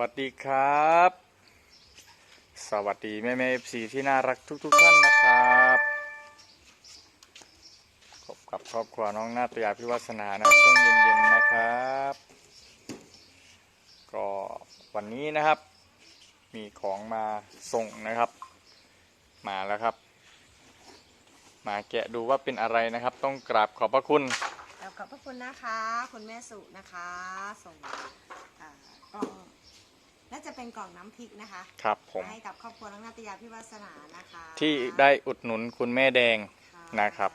วัสดีครับ สวัสดีแม่แม่เอฟซีที่น่ารักทุกทุกๆท่านนะครับพบกับครอบครัวน้องนาตยาพิวัฒนานะช่วงเย็นๆนะครับ ก็วันนี้นะครับ มีของมาส่งนะครับ มาแล้วครับ มาแกะดูว่าเป็นอะไรนะครับ ต้องกราบขอบพระคุณขอบพระคุณนะคะ คุณแม่สุนะคะ ส่งอ่ากล่อง น่าจะเป็นกล่องน้ำพริกนะคะครับผมให้กับครอบครัวน้องนาตยาพิวาสนานะคะที่ได้อุดหนุนคุณแม่แดงค่ะนะครับ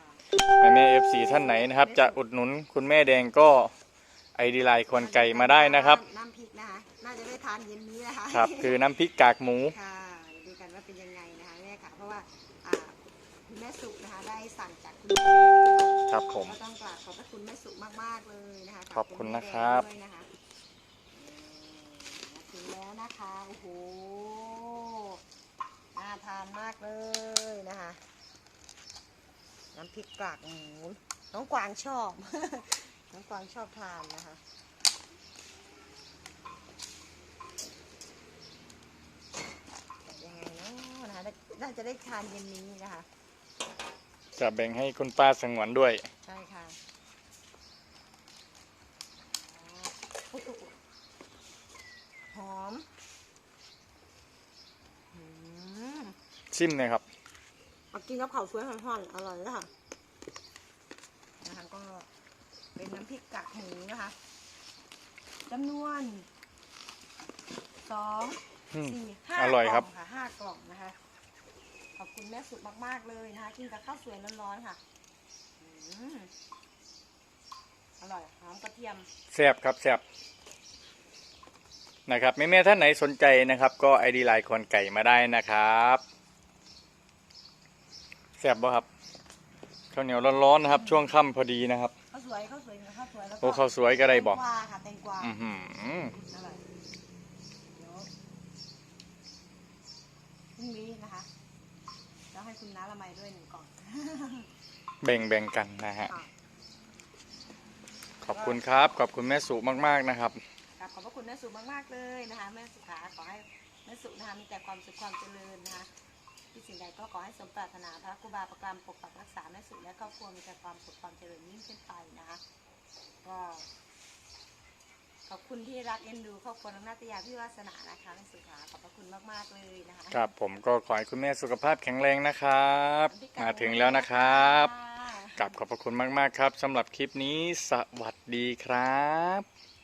แม่แม่เอฟซีท่านไหนนะครับ จะอุดหนุนคุณแม่แดงก็ไอดีไลน์คนไก่มาได้นะครับน้ำพริกนะคะน่าจะได้ทานเย็นนี้นะคะครับคือน้ำพริกกากหมูค่ะดูกันว่าเป็นยังไงนะคะแม่ค่ะเพราะว่าอ่าคุณแม่สุนะคะได้สั่งจากคุณแม่ครับผมก็ต้องกราบขอบพระคุณแม่สุมากๆเลยนะคะขอบคุณนะครับขอณ แม่แดงด้วยนะคะเออถึงแล้วนะคะโอ้โหน่าทานมากเลยนะคะ น้ำพริกกากหมูน้องกวางชอบ น้องกวางชอบทานนะคะยังไงเนาะนะคะได้น่าจะได้ทานเย็นนี้นะคะจะแบ่งให้คุณป้าสงวนด้วย ใช่ค่ะอุ๊ยอุ๊ยอุ๊ยหอมอืม ชิมเลยครับเอากินกับข้าวสวยห่อนๆอร่อยเลยค่ะนะคะก็เป็นน้ำพริกกากหมูนะคะจำนวนสองอืม สี่ห้าอร่อยครับ กล่งค่ะห้ากล่องนะคะ ขอบคุณแม่สุดมากๆเลยนะคะ กินกับข้าวสวยร้อนๆค่ะอืมอร่อยหอมกระเทียม แซ่บครับแซ่บนะครับแม่แม่ท่านไหนสนใจนะครับ ก็ไอดีไลน์คนไก่มาได้นะครับ แซ่บบ่ครับข้าวเหนียวร้อนๆนะครับ ช่วงค่ำพอดีนะครับ ข้าวสวยข้าวสวยกับข้าวสวยแล้วก็โอ้ข้าวสวยก็ได้บอกแตงกวาค่ะแตงกวาอือหืออร่อยเดี๋ยวพรุ่งนี้นะคะแล้วให้คุณน้าละไมด้วยหนึ่งกล่องแบ่งแบ่งกันนะฮะ ค่ะขอบคุณครับ ขอบคุณแม่สุมากๆนะครับครับขอบพระคุณแม่สุมากๆเลยนะคะแม่สุขาขอให้แม่สุนะคะมีแต่ความสุขความเจริญนะคะ ที่สิ่งใดก็ขอให้สมปรารถนาพระครูบาประกรรมปกปักรักษาแม่สุและครอบครัวมีแต่ความสุขความเจริญยิ่งขึ้นไปนะคะก็ขอบคุณที่รักเอ็นดูครอบครัวน้องนาตยาพี่วาสนานะคะแม่สุขาขอบพระคุณมากๆเลยนะคะครับผมก็ขอให้คุณแม่สุขภาพแข็งแรงนะครับน้ำพริกกกมาถึงแล้วนะครับค่ะกลับขอบพระคุณมากๆครับสำหรับคลิปนี้สวัสดีครับ